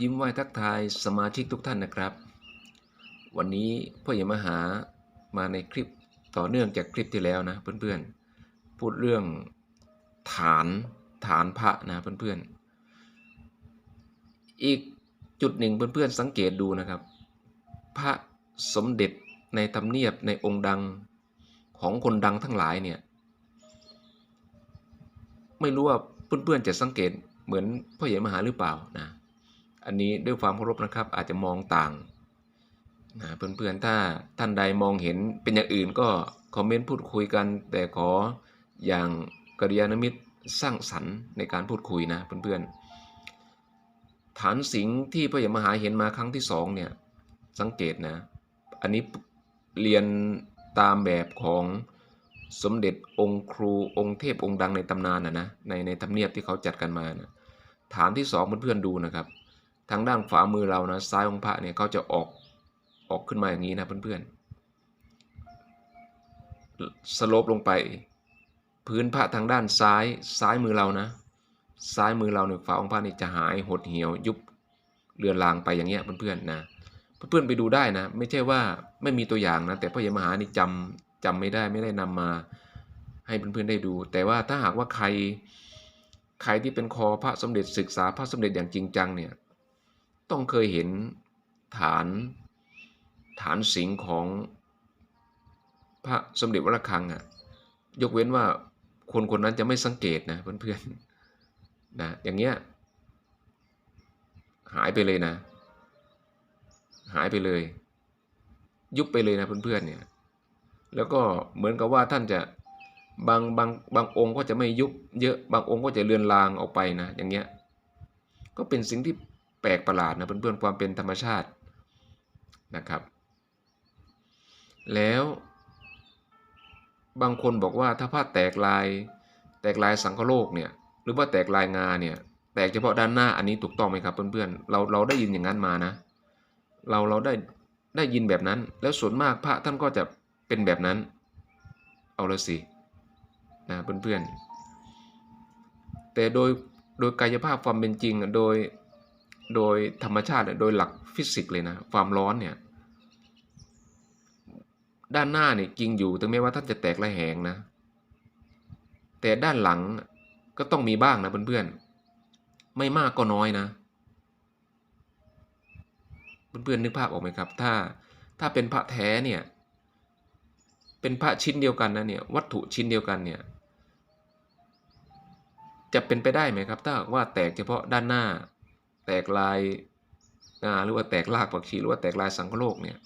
ยิ้มไหว้ทักทายสมาชิกทุกท่านนะครับ วันนี้พ่อใหญ่มหามาในคลิปต่อเนื่องจากคลิปที่แล้วนะเพื่อนๆ พูดเรื่องฐานฐานพระนะเพื่อนๆ อีกจุดหนึ่งเพื่อนๆสังเกตดูนะครับ พระสมเด็จในทำเนียบในองค์ดังของคนดังทั้งหลายเนี่ยไม่รู้ว่าเพื่อนๆจะสังเกตเหมือนพ่อใหญ่มหาหรือเปล่านะ อันนี้ด้วยความเคารพนะครับอาจจะมองต่างนะเพื่อนๆถ้าท่านใดมองเห็นเป็นอย่างอื่นก็คอมเมนต์พูดคุยกัน แต่ขออย่างกริยานมิตรสร้างสรรค์ในการพูดคุยนะเพื่อนๆฐานสิงที่พระยมหาเห็นมาครั้งที่สองเนี่ยสังเกตนะอันนี้เรียนตามแบบของสมเด็จองค์ครูองค์เทพองค์ดังในตำนานนะนะในในทำเนียบที่เขาจัดกันมานะฐานที่สองเพื่อนๆดูนะครับ ทางด้านขวามือเรานะซ้ายองค์พระเนี่ยเขาจะออกออกขึ้นมาอย่างนี้นะเพื่อนๆสโลปลงไป พื้นพระทางด้านซ้ายซ้ายมือเรานะ ซ้ายมือเราเนี่ยฝาองค์พระนี่จะหายหดเหี่ยวยุบเลือนลางไปอย่างเงี้ยเพื่อนๆนะเพื่อนๆไปดูได้นะ ไม่ใช่ว่าไม่มีตัวอย่างนะแต่พ่อใหญ่มหานี่จำจำไม่ได้ไม่ได้นำมาให้เพื่อนๆได้ดู แต่ว่าถ้าหากว่าใครใครที่เป็นคอพระสมเด็จศึกษาพระสมเด็จอย่างจริงจังเนี่ย ต้องเคยเห็นฐานฐานสิงของพระสมเด็จวระฆังอะ่ะยกเว้นว่าคนคนนั้นจะไม่สังเกตนะเพื่อนๆนะอย่างเงี้ยหายไปเลยนะ หายไปเลย ยุบไปเลยนะเพื่อนๆเนี่ยแล้วก็เหมือนกับว่าท่านจะบางบางบางองค์ก็จะไม่ยุบเยอะบางองค์ก็จะเลือนลางออกไปนะ อย่างเงี้ยก็เป็นสิ่งที่ แปลกประหลาดนะเพื่อนๆความเป็นธรรมชาตินะครับ แล้ว บางคนบอกว่าถ้าผ้าแตกลายแตกลายสังคโลกเนี่ยหรือว่าแตกลายงาเนี่ยแตกเฉพาะด้านหน้าอันนี้ถูกต้องไหมครับเพื่อนๆเราเราได้ยินอย่างนั้นมานะ เราเราได้ได้ยินแบบนั้น แล้วส่วนมากพระท่านก็จะเป็นแบบนั้น เอาละสินะเพื่อนๆแต่โดยโดยกายภาพความเป็นจริงโดย โดยธรรมชาติโดยหลักฟิสิกส์เลยนะความร้อนเนี่ยด้านหน้าเนี่ยจริงอยู่ถึงแม้ว่าท่านจะแตกระแหงนะ แต่ด้านหลังก็ต้องมีบ้างนะเพื่อนๆไม่มากก็น้อยนะเพื่อนๆนึกภาพออกไหมครับ ถ้าถ้าเป็นพระแท้เนี่ยเป็นพระชิ้นเดียวกันนะเนี่ยวัตถุชิ้นเดียวกันเนี่ยจะเป็นไปได้ไหมครับ ถ้าว่าแตกเฉพาะด้านหน้า แตกลายงาหรือว่าแตกรากผักชีหรือว่าแตกลายสังคโลกเนี่ย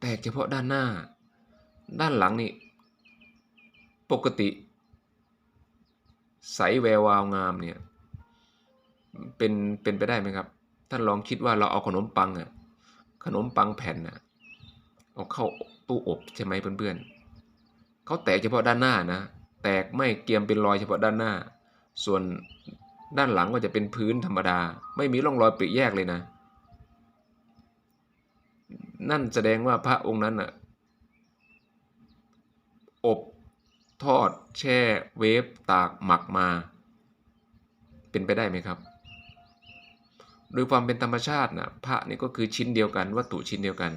แตกเฉพาะด้านหน้า ด้านหลังนี่ปกติ ใสแวววาวงามเนี่ยเป็นเป็นไปได้ไหมครับ ท่านลองคิดว่าเราเอาขนมปังอะขนมปังแผ่นอะเอาเข้าตู้อบใช่ไหมเพื่อนๆเขาแตกเฉพาะด้านหน้านะแตกไม่เกียมเป็นรอยเฉพาะด้านหน้า ส่วน ด้านหลังก็จะเป็นพื้นธรรมดา ไม่มีร่องรอยปริแยกเลยนะ นั่นแสดงว่าพระองค์นั้นอะอบทอด แช่ เวฟ ตากหมักมา เป็นไปได้ไหมครับ โดยความเป็นธรรมชาตินะพระนี่ก็คือชิ้นเดียวกัน วัตถุชิ้นเดียวกัน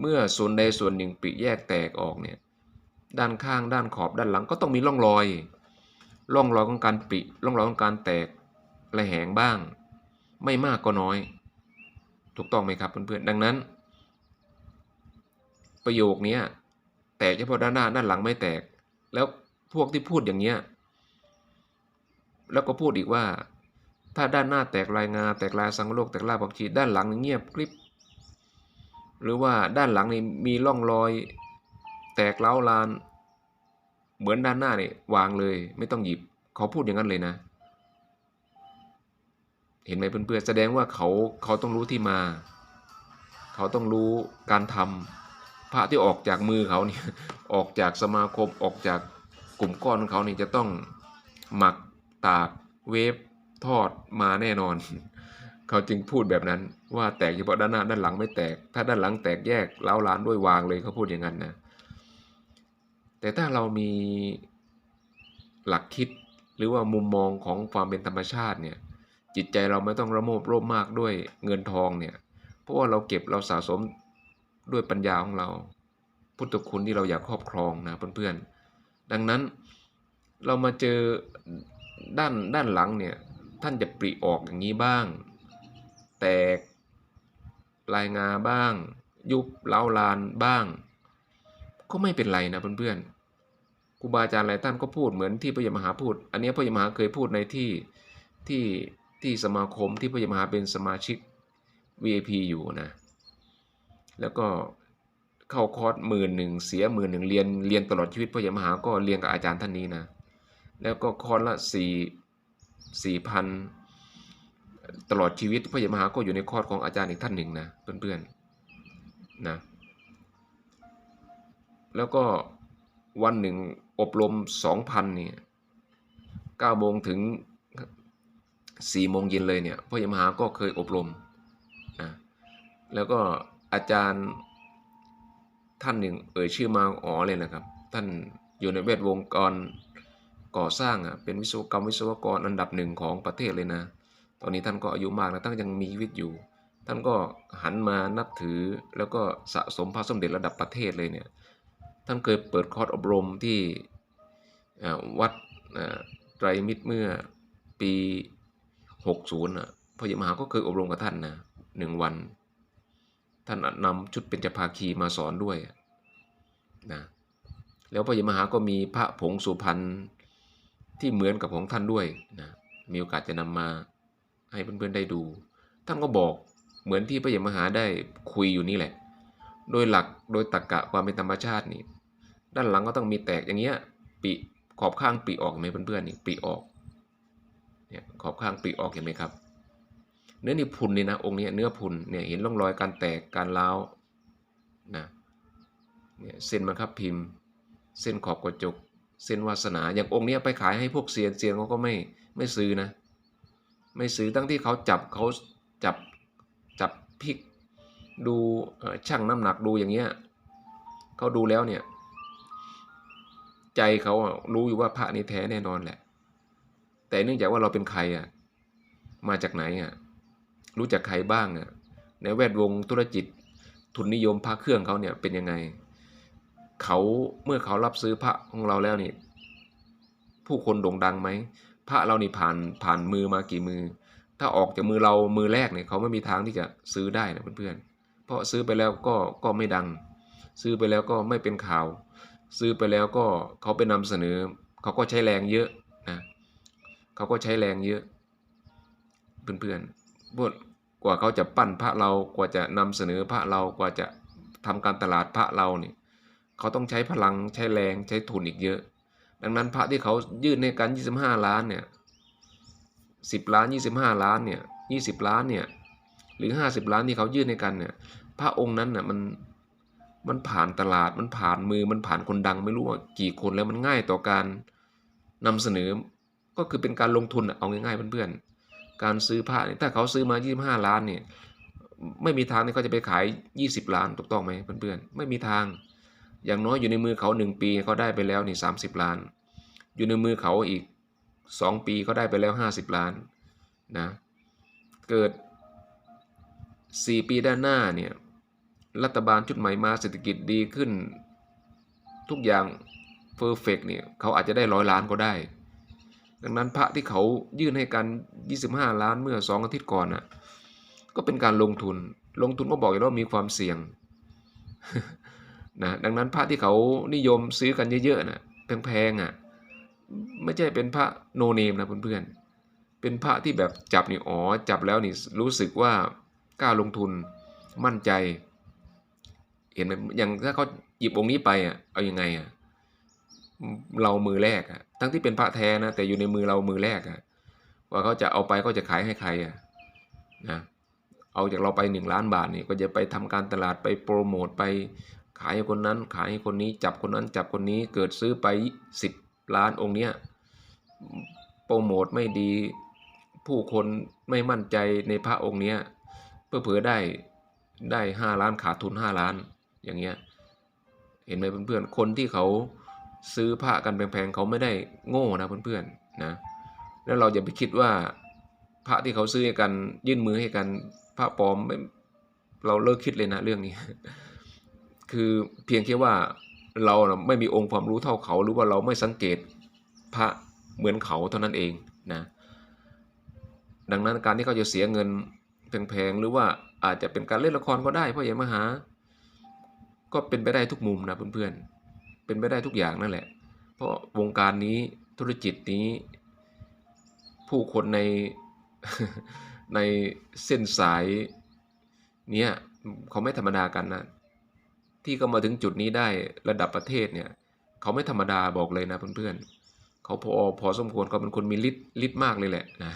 เมื่อส่วนใดส่วนหนึ่งปริแยกแตกออกเนี่ยด้านข้างด้านขอบด้านหลังก็ต้องมีร่องรอย ร่องรอยของการปริร่องรอยของการแตกระแหงบ้าง ไม่มากก็น้อย ถูกต้องไหมครับเพื่อนๆดังนั้น ประโยคนี้แตกเฉพาะด้านหน้าด้านหลังไม่แตก แล้วพวกที่พูดอย่างเนี้ยแล้วก็พูดอีกว่า ถ้าด้านหน้าแตกลายงา แตกลายสังโลกแตกลายผักชีด้านหลังเงียบกริบหรือว่าด้านหลังนี่มีร่องรอย แตกเล้าลาน เหมือนด้านหน้าเนี่ยวางเลย ไม่ต้องหยิบ เขาพูดอย่างนั้นเลยนะ เห็นไหมเพื่อนๆแสดงว่าเขาเขาต้องรู้ที่มา เขาต้องรู้การทำพระที่ออกจากมือเขาเนี่ยออกจากสมาคมออกจากกลุ่มก้อนของเขานี่จะต้องหมักตากเวฟทอดมาแน่นอน เขาจึงพูดแบบนั้นว่าแตกเฉพาะด้านหน้าด้านหลังไม่แตก ถ้าด้านหลังแตกแยกเล้าลานด้วยวางเลยเขาพูดอย่างนั้นนะ แต่ถ้าเรามีหลักคิดหรือว่ามุมมองของความเป็นธรรมชาติเนี่ยจิตใจเราไม่ต้องระโมบโลภมากด้วยเงินทองเนี่ยเพราะว่าเราเก็บเราสะสมด้วยปัญญาของเรา พุทธคุณที่เราอยากครอบครองนะเพื่อนๆดังนั้นเรามาเจอด้านด้านหลังเนี่ยท่านจะปริออกอย่างนี้บ้าง แตกลายงาบ้าง ยุบเล้าลานบ้าง ก็ไม่เป็นไรนะเพื่อนๆ ครูบาอาจารย์หลายท่านก็พูดเหมือนที่พระยมหาพูด อันนี้พระยมหาเคยพูดในที่ที่ที่สมาคมที่พระยมหาเป็นสมาชิก VIP อยู่นะ แล้วก็เข้าคอร์สหมื่นหนึ่งเสียหมื่นหนึ่งเรียนเรียนตลอดชีวิตพระยมหาก็เรียนกับอาจารย์ท่านนี้นะ แล้วก็คอร์สละสี่สี่พันตลอดชีวิตพระยมหาก็อยู่ในคอร์สของอาจารย์อีกท่านหนึ่งนะเพื่อนๆนะแล้วก็วันหนึ่ง อบรมสองพันเนี่ยเก้าโมงถึงสี่โมงเย็นเลยเนี่ยพ่อยมหาก็เคยอบรมนะแล้วก็อาจารย์ท่านหนึ่งเอ่ยชื่อมาอ๋อเลยนะครับ ท่านอยู่ในแวดวงกรก่อสร้างอะเป็นวิศวกรรมวิศวกรอันดับหนึ่งของประเทศเลยนะ ตอนนี้ท่านก็อายุมากแล้วท่านยังมีชีวิตอยู่ ท่านก็หันมานับถือแล้วก็สะสมพระสมเด็จระดับประเทศเลยเนี่ย ท่านเคยเปิดคอร์สอบรมที่ วัดไตรมิตรเมื่อปี 60น่ะพระยมหาก็เคยอบรมกับท่านนะหนึ่งวัน ท่านนำชุดเป็นจภาคีมาสอนด้วยนะแล้วพระยมหาก็มีพระผงสุพรรณที่เหมือนกับของท่านด้วยนะมีโอกาสจะนำมาให้เพื่อนๆได้ดู ท่านก็บอกเหมือนที่พระยมหาได้คุยอยู่นี่แหละ โดยหลักโดยตรรกะความเป็นธรรมชาตินี่ ด้านหลังก็ต้องมีแตกอย่างเงี้ยปี ขอบข้างปีออกเห็นไหมเพื่อนๆนี่ปีออกเนี่ยขอบข้างปีออกเห็นไหมครับ เนื้อนี่พุนนี่นะองค์นี้เนื้อพุนเนี่ยเห็นร่องรอยการแตกการร้านะเนี่ยเส้นมันครับพิมพ์ เส้นขอบกระจก เส้นวาสนาอย่างองค์นี้ไปขายให้พวกเซียนเซียนเขาก็ไม่ไม่ซื้อนะ ไม่ซื้อตั้งที่เขาจับเขาจับจับพลิกดูเอ่อช่างน้ำหนักดูอย่างเงี้ยเขาดูแล้วเนี่ย ใจเขาอะรู้อยู่ว่าพระนี่แท้แน่นอนแหละ แต่เนื่องจากว่าเราเป็นใครอะ มาจากไหนอะ รู้จักใครบ้างอะ ในแวดวงธุรกิจทุนนิยมพระเครื่องเขาเนี่ยเป็นยังไง เขาเมื่อเขารับซื้อพระของเราแล้วนี่ผู้คนโด่งดังไหมพระเรานี่ผ่านผ่านมือมากี่มือ ถ้าออกจากมือเรามือแรกเนี่ยเขาไม่มีทางที่จะซื้อได้นะเพื่อนๆเพราะซื้อไปแล้วก็ก็ไม่ดัง ซื้อไปแล้วก็ไม่เป็นข่าว ซื้อไปแล้วก็เขาไปนำเสนอเขาก็ใช้แรงเยอะนะเขาก็ใช้แรงเยอะ เพื่อนๆพวกกว่าเขาจะปั้นพระเรากว่าจะนำเสนอพระเรากว่าจะทำการตลาดพระเราเนี่ยเขาต้องใช้พลังใช้แรงใช้ทุนอีกเยอะ ดังนั้นพระที่เขายื่นในการ 25 ล้านเนี่ย10 ล้าน 25 ล้านเนี่ย20 ล้านเนี่ยหรือ 50 ล้านที่เขายื่นในกันเนี่ยพระองค์นั้นน่ะมัน มันผ่านตลาดมันผ่านมือมันผ่านคนดังไม่รู้ว่ากี่คนแล้วมันง่ายต่อการนำเสนอก็คือเป็นการลงทุนอะเอาง่ายๆเพื่อนๆการซื้อพระเนี่ยถ้าเขาซื้อมา 25 ล้านเนี่ยไม่มีทางที่เขาจะไปขาย 20 ล้านถูกต้องไหมเพื่อนๆไม่มีทาง อย่างน้อยอยู่ในมือเขา 1 ปีเขาได้ไปแล้วนี่30 ล้าน อยู่ในมือเขาอีก 2 ปีเขาได้ไปแล้ว 50 ล้านนะเกิด 4 ปีด้านหน้าเนี่ย รัฐบาลชุดใหม่มาเศรษฐกิจดีขึ้น ทุกอย่างเพอร์เฟกเนี่ยเขาอาจจะได้ร้อยล้านก็ได้ ดังนั้นพระที่เขายื่นให้กัน 25 ล้านเมื่อ 2 อาทิตย์ก่อนน่ะก็เป็นการลงทุน ลงทุนก็บอกอยู่แล้ววามีความเสี่ยงนะดังนั้นพระที่เขานิยมซื้อกันเยอะๆนะแพงๆอะไม่ใช่เป็นพระโนเนมนะเพื่อนๆ เป็นพระที่แบบจับนี่อ๋อจับแล้วนี่รู้สึกว่ากล้าลงทุนมั่นใจ ห็นไหมอย่างถ้าเขาหยิบองค์นี้ไปอะเอาอยัางไงอะเรามือแรกอะ ทั้งที่เป็นพระแท้นะแต่อยู่ในมือเรามือแรกอะว่าเขาจะเอาไปก็จะขายให้ใครอะนะเอาจากเราไปหนึ่งล้านบาทนี่ก็จะไปทำการตลาดไปโปรโมทไปขายให้คนนั้น ขายให้คนนี้จับคนนั้นจับคนนี้เกิดซื้อไปสิบล้านองค์เนี้ยโปรโมทไม่ดีผู้คนไม่มั่นใจในพระองค์เนี้ยเพื่อเผื่อได้ได้ห้าล้านขาดทุนห้าล้าน อย่างเงี้ยเห็นไหมเพื่อนๆคนที่เขาซื้อผ้ากันแพงๆเขาไม่ได้โง่นะเพื่อนๆนะแล้วเราอย่าไปคิดว่าพระที่เขาซื้อให้กันยื่นมือให้กันพระปลอมไม่เราเลิกคิดเลยนะเรื่องนี้ คือเพียงแค่ว่าเราไม่มีองค์ความรู้เท่าเขา หรือว่าเราไม่สังเกตพระเหมือนเขาเท่านั้นเองนะดังนั้นการที่เขาจะเสียเงินแพงๆหรือว่าอาจจะเป็นการเล่นละครก็ได้เพราะอย่มาหา ก็เป็นไปได้ทุกมุมนะเพื่อนๆ เป็นไปได้ทุกอย่างนั่นแหละ เพราะวงการนี้ธุรกิจนี้ ผู้คนในในเส้นสายเนี้ยเขาไม่ธรรมดากันนะที่เขามาถึงจุดนี้ได้ระดับประเทศเนี่ยเขาไม่ธรรมดาบอกเลยนะเพื่อนๆเขาพอพอสมควรเขาเป็นคนมีฤทธิ์ฤทธิ์มากเลยแหละนะ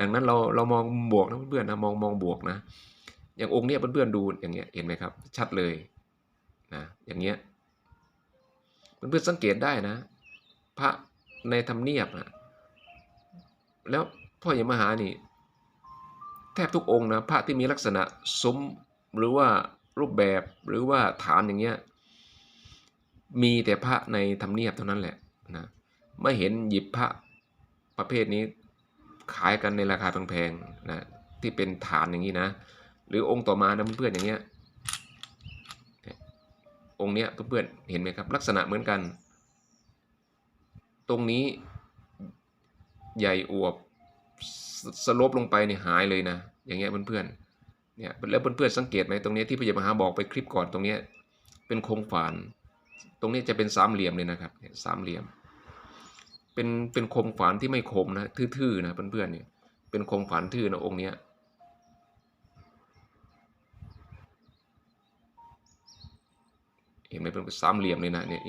ดังนั้นเราเรามองบวกนะเพื่อนๆนะมองมองบวกนะ อย่างองค์เนี้ยเพื่อนๆดูอย่างเงี้ยเห็นไหมครับ ชัดเลยนะอย่างเงี้ยเพื่อนๆสังเกตได้นะ พระในธรรมเนียบอะแล้วพ่อใหญ่มหานี่ แทบทุกองค์นะพระที่มีลักษณะซุ้มหรือว่ารูปแบบหรือว่าฐานอย่างเงี้ยมีแต่พระในธรรมเนียบเท่านั้นแหละนะไม่เห็นหยิบพระประเภทนี้ขายกันในราคาแพงๆนะที่เป็นฐานอย่างนี้นะ หรือองค์ต่อมานะเพื่อนๆอย่างเงี้ยองค์เนี้ยเพื่อนๆเห็นไหมครับ ลักษณะเหมือนกัน ตรงนี้ใหญ่อวบสสลบลงไปเนี่ยหายเลยนะ อย่างเงี้ยเพื่อนๆเนี่ยแล้วเพื่อนๆสังเกตไหมตรงนี้ที่พระยามหาบอกไปคลิปก่อนตรงเนี้ยเป็นโครงฝาน ตรงนี้จะเป็นสามเหลี่ยมเลยนะครับสามเหลี่ยม เป็นเป็นโครงฝานที่ไม่คมนะทื่อๆนะเพื่อนๆเนี่ยเป็นโครงฝานทื่อนะองค์เนี้ย เห็นไหมเพื่อนสามเหลี่ยมเลยนะเนี่ย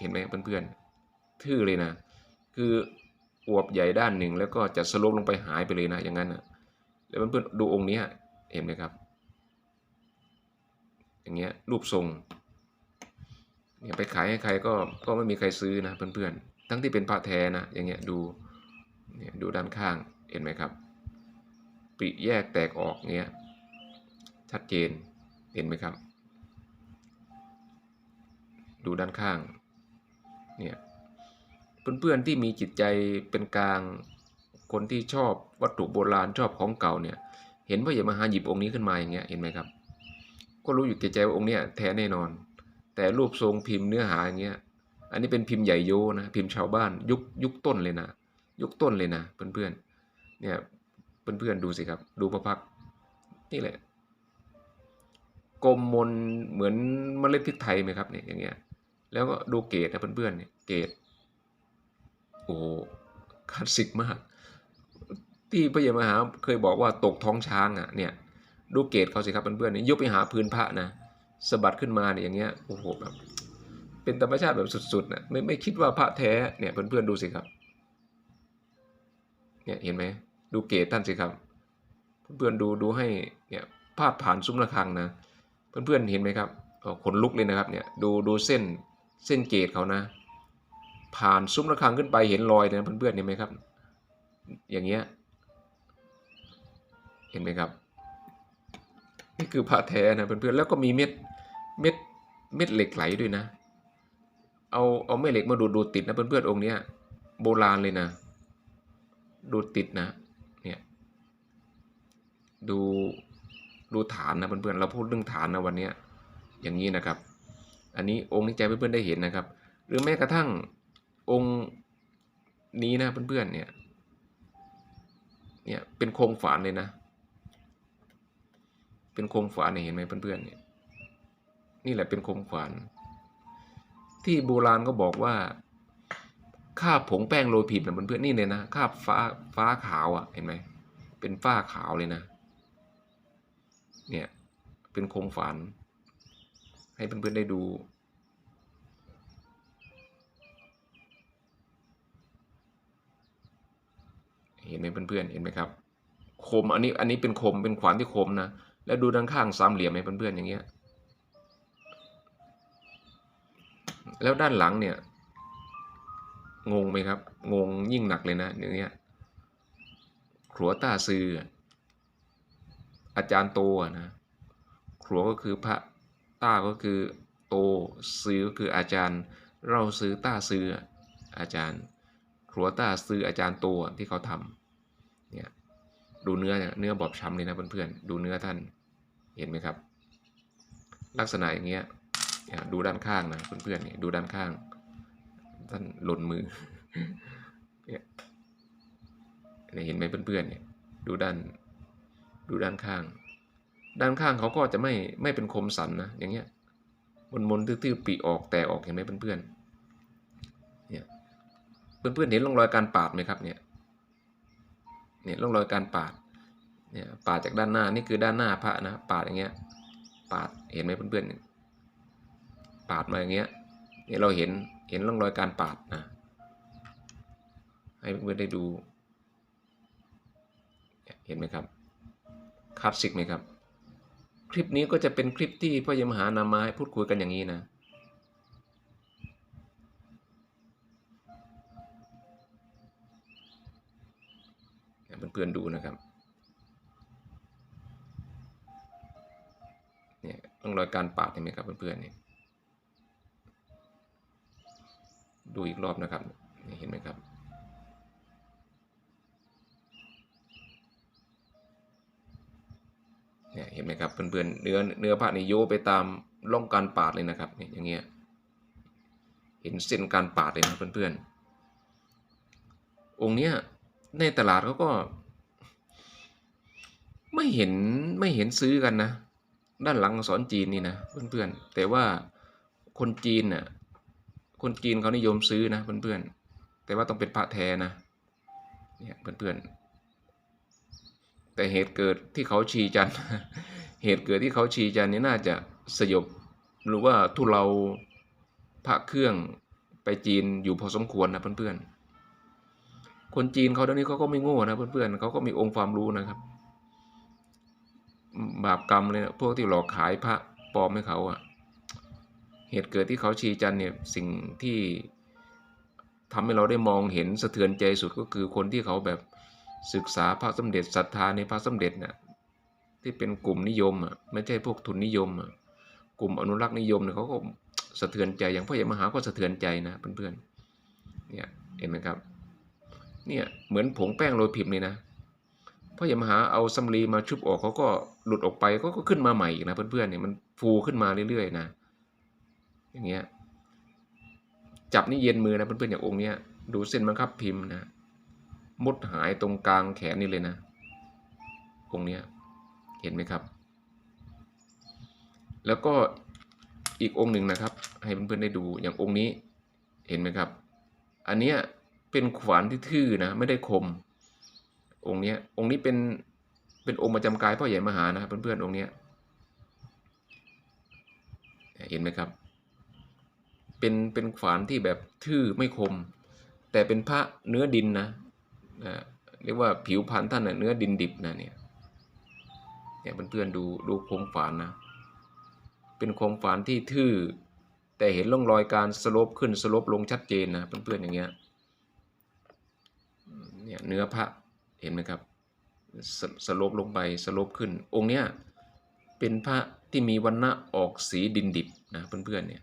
เห็นไหมเพื่อนๆทื่อเลยนะ คืออวบใหญ่ด้านหนึ่งแล้วก็จะสลปลงไปหายไปเลยนะอย่างนั้นนะแล้วเพื่อนๆดูองค์นี้เห็นไหมครับ อย่างเงี้ยรูปทรงเนี่ยไปขายให้ใครก็ก็ไม่มีใครซื้อนะเพื่อนๆทั้งที่เป็นพระแท้นะอย่างเงี้ยดูเนี่ยดูด้านข้างเห็นไหมครับปริแยกแตกออกเงี้ยชัดเจนเห็นไหมครับ ดูด้านข้างเนี่ยเพื่อนๆที่มีจิตใจเป็นกลางคนที่ชอบวัตถุโบราณชอบของเก่าเนี่ยเห็นว่าอย่ามาหาหยิบองค์นี้ขึ้นมาอย่างเงี้ยเห็นไหมครับ ก็รู้อยู่แก่ใจว่าองค์เนี้ยแท้แน่นอน แต่รูปทรงพิมพ์เนื้อหาอย่างเงี้ยอันนี้เป็นพิมพ์ใหญ่โยนะพิมพ์ชาวบ้านยุคยุคต้นเลยนะยุคต้นเลยนะเพื่อนๆเนี่ยเพื่อนๆดูสิครับ ดูพระพักนี่แหละกลมมนเหมือนเมล็ดพริกไทยไหมครับเนี่ยอย่างเงี้ย แล้วก็ดูเกรดนะเพื่อนๆเนี่ยเกรดโอ้คลาสสิกมาก ที่พระเยามหาเคยบอกว่าตกท้องช้างอะเนี่ยดูเกรดเขาสิครับเพื่อนๆเนี่ยยกไปหาพื้นพระนะสะบัดขึ้นมาเนี่ยอย่างเงี้ยโอ้โหแบบเป็นธรรมชาติแบบสุดๆนะไม่ไม่คิดว่าพระแท้เนี่ยเพื่อนๆดูสิครับเนี่ยเห็นไหมดูเกรดท่านสิครับ เพื่อนๆดูดูให้เนี่ยภาพผ่านซุ้มระฆังนะ เพื่อนๆเห็นไหมครับขนลุกเลยนะครับเนี่ยดูดูเส้น เส้นเกรดเขานะ ผ่านซุ้มระฆังขึ้นไปเห็นรอยเลยนะเพื่อนๆเห็นไหมครับ อย่างเงี้ยเห็นไหมครับ นี่คือพระแท้นะเพื่อนๆแล้วก็มีเม็ดเม็ดเม็ดเหล็กไหลด้วยนะ เอาเอาแม่เหล็กมาดูดดูติดนะเพื่อนๆองค์เนี้ยโบราณเลยนะ ดูติดนะเนี่ยดูดูฐานนะเพื่อนๆเราพูดเรื่องฐานนะวันเนี้ยอย่างนี้นะครับ อันนี้องค์นี้ใจเพื่อนๆได้เห็นนะครับ หรือแม้กระทั่งองค์นี้นะเพื่อนๆเนี่ยเนี่ยเป็นโครงฝานเลยนะ เป็นโครงฝานเห็นไหมเพื่อนๆเนี่ยนี่แหละเป็นโครงฝาน ที่โบราณก็บอกว่าคาบผงแป้งโรยผิดนะเพื่อนๆนี่เลยนะคาบฟ้าฟ้าขาวอะ่ะเห็นไหมเป็นฝ้าขาวเลยนะ เนี่ยเป็นโครงฝาน ให้เพื่อนๆได้ดู เห็นไหมเพื่อนๆเห็นไหมครับ คมอันนี้อันนี้เป็นคมเป็นขวานที่คมนะ แล้วดูด้านข้างสามเหลี่ยมไหมเพื่อนๆอย่างเงี้ย แล้วด้านหลังเนี่ย งงไหมครับ งงยิ่งหนักเลยนะอย่างเงี้ยครัวตาซืออาจารย์โตนะครัวก็คือพระ ต้าก็คือโตซื้อก็คืออาจารย์ เราซื้อต้าซื้ออาจารย์ ครัวต้าซื้ออาจารย์โตที่เขาทำเนี่ยดูเนื้อเนื้อบอบช้ำเลยนะเพื่อนๆดูเนื้อท่านเห็นไหมครับ ลักษณะอย่างเงี้ยดูด้านข้างนะเพื่อนๆเนี่ยดูด้านข้าง ท่านหล่นมือเนี่ยเนี่ยเห็นไหมเพื่อนๆเนี่ยดูด้านดูด้านข้าง ด้านข้างเขาก็จะไม่ไม่เป็นคมสันนะอย่างเงี้ยมนมนตื้อๆปีออกแต่ออกเห็นไหมเพื่อนๆเนี่ยเพื่อนๆเห็นร่องรอยการปาดไหมครับเนี่ยเนี่ยร่องรอยการปาดเนี่ยปาดจากด้านหน้านี่คือด้านหน้าพระนะปาดอย่างเงี้ยปาดเห็นไหมเพื่อนๆปาดมาอย่างเงี้ยเนี่ยเราเห็นเห็นร่องรอยการปาดนะให้เพื่อนๆได้ดู เห็นไหมครับคลาสสิกไหมครับ คลิปนี้ก็จะเป็นคลิปที่พ่อยมหานำมาให้พูดคุยกันอย่างนี้นะ เพื่อนๆดูนะครับเนี่ยต้องรอยการปาดเห็นไหมครับเพื่อนๆเนี่ยดูอีกรอบนะครับ เห็นไหมครับ เนี่ยเห็นไหมครับเพื่อนๆเนื้อเนื้อผ้านี่โยไปตามร่องการปาดเลยนะครับเนี่ยอย่างเงี้ยเห็นเส้นการปาดเลยนะเพื่อนๆองค์เนี้ยในตลาดเขาก็ ไม่เห็นไม่เห็นซื้อกันนะ ด้านหลังอักษรจีนนี่นะเพื่อนๆแต่ว่าคนจีนน่ะคนจีนเขานิยมซื้อนะเพื่อนๆแต่ว่าต้องเป็นพระแท้นะเนี่ยเพื่อนๆ แต่เหตุเกิดที่เขาชีจันเหตุเกิดที่เขาชีจันนี่น่าจะสยบหรือว่าทุเลาพระเครื่องไปจีนอยู่พอสมควรนะเพื่อนๆ คนจีนเขาเดี๋ยวนี้เขาก็ไม่โง่นะเพื่อนๆเขาก็มีองค์ความรู้นะครับ บาปกรรมเลยนะพวกที่หลอกขายพระปลอมให้เขาอะเหตุเกิดที่เขาชีจันเนี่ยสิ่งที่ทำให้เราได้มองเห็นสะเทือนใจสุดก็คือคนที่เขาแบบ ศึกษาพระสมเด็จศรัทธาในพระสมเด็จเนี่ยที่เป็นกลุ่มนิยมอะไม่ใช่พวกทุนนิยมอะกลุ่มอนุรักษ์นิยมเนี่ยเขาก็สะเทือนใจอย่างพ่อใหญ่มหาก็สะเทือนใจนะเพื่อนๆเนี่ยเห็นไหมครับเนี่ยเหมือนผงแป้งโรยพิมพ์เลยนะพ่อใหญ่มหาเอาสำลีมาชุบออกเขาก็หลุดออกไปก็ก็ขึ้นมาใหม่อีกนะเพื่อนๆเนี่ยมันฟูขึ้นมาเรื่อยๆนะอย่างเงี้ยจับนี่เย็นมือนะเพื่อนๆอย่างองค์เนี้ยดูเส้นบังคับพิมพ์นะ มุดหายตรงกลางแขนนี่เลยนะองค์นี้เห็นไหมครับ แล้วก็อีกองค์หนึ่งนะครับ ให้เพื่อนๆได้ดูอย่างองค์นี้เห็นไหมครับ อันเนี้ยเป็นขวานที่ทื่อนะไม่ได้คม องค์เนี้ยองค์นี้เป็นเป็นองค์ประจำกายพ่อใหญ่มหานะเพื่อนๆองค์เนี้ยเห็นไหมครับ เป็นเป็นขวานที่แบบทื่อไม่คม แต่เป็นพระเนื้อดินนะ นะเรียกว่าผิวพันธุ์ท่านนะเนื้อดินดิบนะเนี่ยเนี่ยเพื่อนๆดูดูโครงฝานนะ เป็นโครงฝานที่ทื่อ แต่เห็นร่องรอยการสลปขึ้นสลปลงชัดเจนนะเพื่อนๆอย่างเงี้ยเนี่ยเนื้อพระเห็นไหมครับสสลปลงไปสลปขึ้น องค์เนี้ยเป็นพระที่มีวันณะออกสีดินดิบนะเพื่อนๆเนี่ย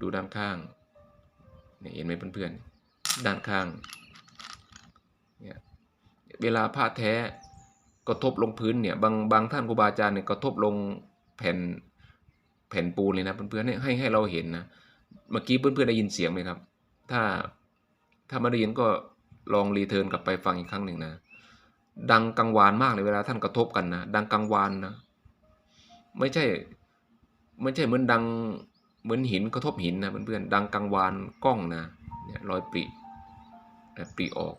ดูด้านข้างเนี่ยเห็นไหมเพื่อนๆด้านข้าง เวลาผ้าแท้กระทบลงพื้นเนี่ยบางบางท่านครูบาอาจารย์เนี่ยกระทบลงแผ่นแผ่นปูนเลยนะเพื่อนๆให้ให้ให้เราเห็นนะเมื่อกี้เพื่อนๆได้ยินเสียงไหมครับ ถ้าถ้าไม่ได้ยินก็ลองรีเทิร์นกลับไปฟังอีกครั้งหนึ่งนะ ดังกังวานมากเลยเวลาท่านกระทบกันนะดังกังวานนะ ไม่ใช่ไม่ใช่เหมือนดังเหมือนหินกระทบหินนะเพื่อนๆดังกังวานกล้องนะเนี่ยรอยปริปริออก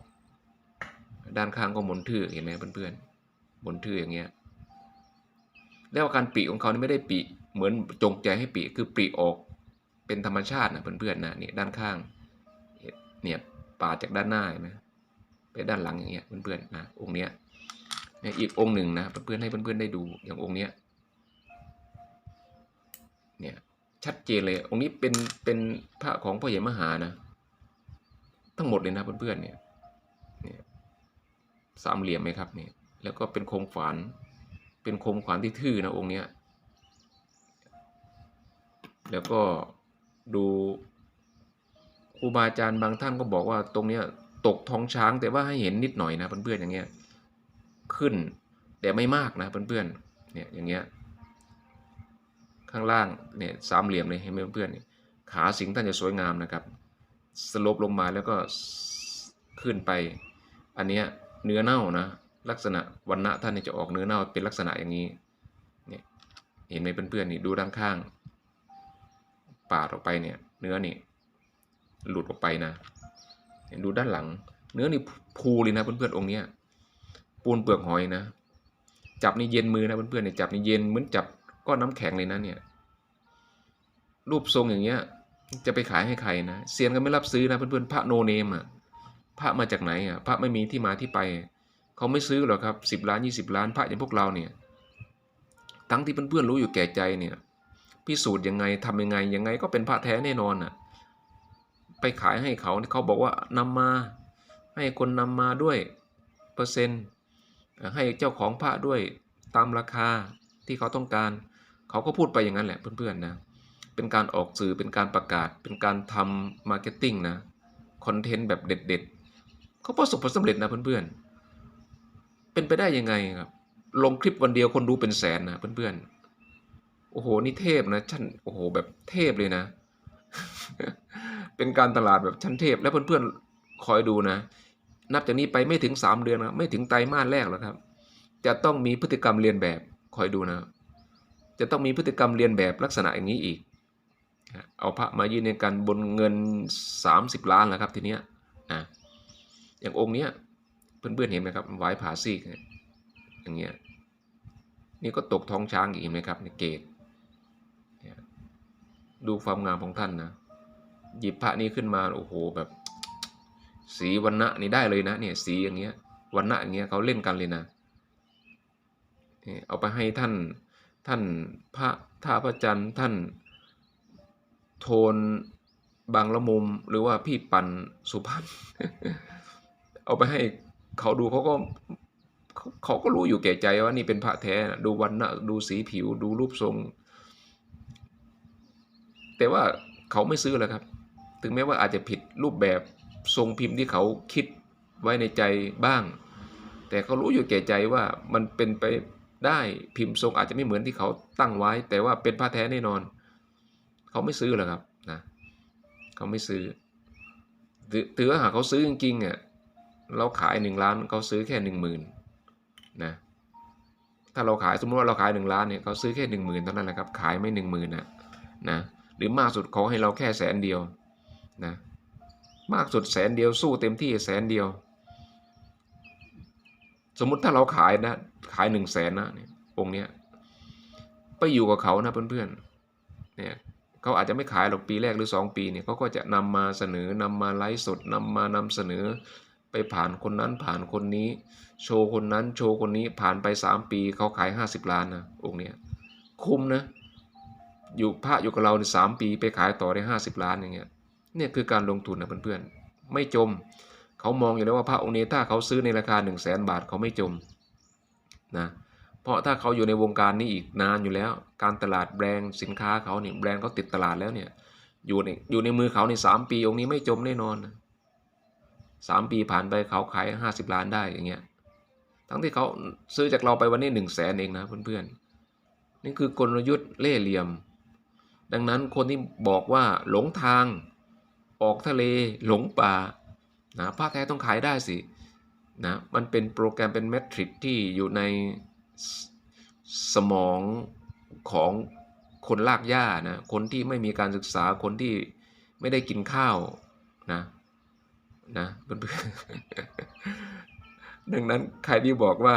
ด้านข้างก็หมุนทื่อเห็นไหมเพื่อนๆหมุนทื่ออย่างเงี้ยแล้วอาการปีของเขานี่ไม่ได้ปีเหมือนจงใจให้ปีคือปีออกเป็นธรรมชาตินะเพื่อนๆนะเนี่ยด้านข้างเนี่ยปาดจากด้านหน้าเห็นไหมไปด้านหลังอย่างเงี้ยเพื่อนๆนะองค์เนี้ยเนี่ยอีกองค์หนึ่งนะเพื่อนๆให้เพื่อนๆได้ดูอย่างองค์เนี้ยเนี่ยชัดเจนเลยองค์นี้เป็นเป็นพระของพ่อใหญ่มหานะ ทั้งหมดเลยนะเพื่อนๆเนี่ยเนี่ย สามเหลี่ยมไหมครับเนี่ยแล้วก็เป็นโคมฝานเป็นโคมขวานที่ทื่อนะองค์เนี้ยแล้วก็ดูครูบาอาจารย์บางท่านก็บอกว่าตรงเนี้ยตกท้องช้างแต่ว่าให้เห็นนิดหน่อยนะเพื่อนๆอย่างเงี้ยขึ้นแต่ไม่มากนะเพื่อนๆเนี่ยอย่างเงี้ยข้างล่างเนี่ยสามเหลี่ยมเลยเห็นไหมเพื่อนๆขาสิงท่านจะสวยงามนะครับ สลบลงมาแล้วก็ขึ้นไปอันเนี้ย เนื้อเน่านะ ลักษณะวันณะท่านจะออกเนื้อเน่าเป็นลักษณะอย่างนี้เนี่ยเห็นไหมเพื่อนๆนี่ดูด้านข้าง ปาดออกไปเนี่ย เนื้อนี่หลุดออกไปนะเห็นดูด้านหลัง เนื้อนี่พูเลยนะเพื่อนๆองค์เนี้ยปูนเปลือกหอยนะจับนี่เย็นมือนะเพื่อนๆเนี่ยจับนี่เย็นเหมือนจับก้อนน้ำแข็งเลยนะเนี่ยรูปทรงอย่างเงี้ยจะไปขายให้ใครนะเซียนก็ไม่รับซื้อนะเพื่อนๆพระโนเนมอะ พระมาจากไหนอะพระไม่มีที่มาที่ไป เขาไม่ซื้อหรอกครับสิบล้านยี่สิบล้านพระอย่างพวกเราเนี่ยทั้งที่เพื่อนๆรู้อยู่แก่ใจเนี่ยพิสูจน์ยังไงทำยังไงยังไงก็เป็นพระแท้แน่นอนอะไปขายให้เขาเขาบอกว่านำมาให้คนนำมาด้วยเปอร์เซ็นต์ให้เจ้าของพระด้วยตามราคาที่เขาต้องการ เขาก็พูดไปอย่างนั้นแหละเพื่อนๆนะเป็นการออกสื่อเป็นการประกาศเป็นการทำมาร์เก็ตติ้งนะคอนเทนต์แบบเด็ดๆ เขาประสบผลสำเร็จนะเพื่อนๆ เป็นไปได้ยังไงครับ ลงคลิปวันเดียวคนดูเป็นแสนนะเพื่อนๆ โอ้โห นี่เทพนะชั้นโอ้โห แบบเทพเลยนะ เป็นการตลาดแบบชั้นเทพ แล้วเพื่อนๆ คอยดูนะ นับจากนี้ไปไม่ถึงสามเดือนนะไม่ถึงไตรมาสแรกหรอกครับ จะต้องมีพฤติกรรมเรียนแบบ คอยดูนะ จะต้องมีพฤติกรรมเรียนแบบลักษณะอย่างนี้อีก เอาพระมายืนในกันบนเงิน 30 ล้านแล้วครับทีเนี้ยนะ อย่างองค์เนี้ยเพื่อนๆเห็นไหมครับไหว้ผาซีกเนี่ยอย่างเงี้ยนี่ก็ตกท้องช้างอีกเห็นไหมครับในเกตดูความงามของท่านนะหยิบพระนี้ขึ้นมาโอ้โหแบบ สีวันณะนี่ได้เลยนะเนี่ยสีอย่างเงี้ยวันณะอย่างเงี้ยเขาเล่นกันเลยนะเอาไปให้ท่านท่านพระท่าพระจันทร์ท่านโทนบางละมุมหรือว่าพี่ปันสุพรรณ เอาไปให้เขาดูเขาก็เขาก็รู้อยู่แก่ใจว่านี่เป็นพระแท้ดูวันนะดูสีผิว ดูรูปทรง แต่ว่าเขาไม่ซื้อแล้วครับ ถึงแม้ว่าอาจจะผิดรูปแบบทรงพิมพ์ที่เขาคิดไว้ในใจบ้าง แต่เขารู้อยู่แก่ใจว่ามันเป็นไปได้พิมพ์ทรงอาจจะไม่เหมือนที่เขาตั้งไว้ แต่ว่าเป็นพระแท้แน่นอน เขาไม่ซื้อหรอกครับนะเขาไม่ซื้อถือถือว่าหากเขาซื้อจริงๆอะ เราขายหนึ่งล้านเขาซื้อแค่หนึ่งหมื่นนะถ้าเราขายสมมติว่าเราขายหนึ่งล้านเนี่ยเขาซื้อแค่หนึ่งหมื่นเท่านั้นแหละครับขายไม่หนึ่งหมื่นนะนะหรือมากสุดเขาให้เราแค่แสนเดียวนะมากสุดแสนเดียวสู้เต็มที่แสนเดียว สมมุติถ้าเราขายนะขายหนึ่งแสนนะเนี่ยองค์เนี้ยไปอยู่กับเขานะเพื่อนๆเนี่ยเขาอาจจะไม่ขายหรอกปีแรกหรือ 2 ปีเนี่ยเขาก็จะนำมาเสนอนำมาไลฟ์สดนำมานำเสนอ ไปผ่านคนนั้นผ่านคนนี้ โชว์คนนั้นโชว์คนนี้ผ่านไป 3 ปีเขาขาย 50 ล้านนะองค์เนี้ยคุ้มนะอยู่พระอยู่กับเราในสามปีไปขายต่อได้ 50 ล้านอย่างเงี้ยเนี่ยคือการลงทุนนะเพื่อนๆไม่จม เขามองอยู่แล้วว่าพระองค์นี้ถ้าเขาซื้อในราคา 1 0 0 0 0แสนบาทเขาไม่จมนะเพราะถ้าเขาอยู่ในวงการนี้อีกนานอยู่แล้ว การตลาดแบรนด์สินค้าเขาเนี่ยแบรนด์เขาติดตลาดแล้วเนี่ยอยู่ในอยู่ในมือเขาในสามปีองค์นี้ไม่จมแน่นอนนะ สามปีผ่านไปเขาขายห้าสิบล้านได้อย่างเงี้ย ทั้งที่เขาซื้อจากเราไปวันนี้หนึ่งแสนเองนะเพื่อนๆ นี่คือกลยุทธ์เล่ห์เหลี่ยม ดังนั้นคนที่บอกว่าหลงทางออกทะเลหลงป่านะผ้าแท้ต้องขายได้สินะมันเป็นโปรแกรมเป็นเมทริกที่อยู่ในสสมองของคนลากหญ้านะ คนที่ไม่มีการศึกษา คนที่ไม่ได้กินข้าวนะ นะเพื่อนๆดังนั้นใครที่บอกว่า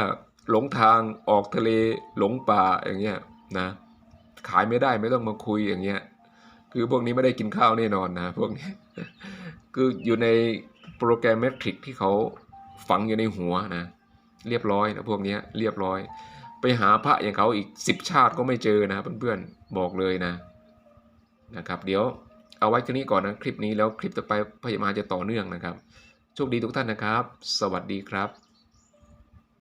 หลงทางออกทะเลหลงป่าอย่างเงี้ยนะขายไม่ได้ไม่ต้องมาคุยอย่างเงี้ย คือพวกนี้ไม่ได้กินข้าวแน่นอนนะพวกนี้คืออยู่ในโปรแกรมเมทริกที่เขาฝังอยู่ในหัวนะเรียบร้อยนะพวกนี้เรียบร้อย ไปหาพระอย่างเขาอีกสิบชาติก็ไม่เจอนะเพื่อนๆบอกเลยนะนะครับ เดี๋ยว เอาไว้ที่นี้ก่อนนะคลิปนี้แล้วคลิปต่อไปพยายาจะต่อเนื่องนะครับ โชคดีทุกท่านนะครับ สวัสดีครับ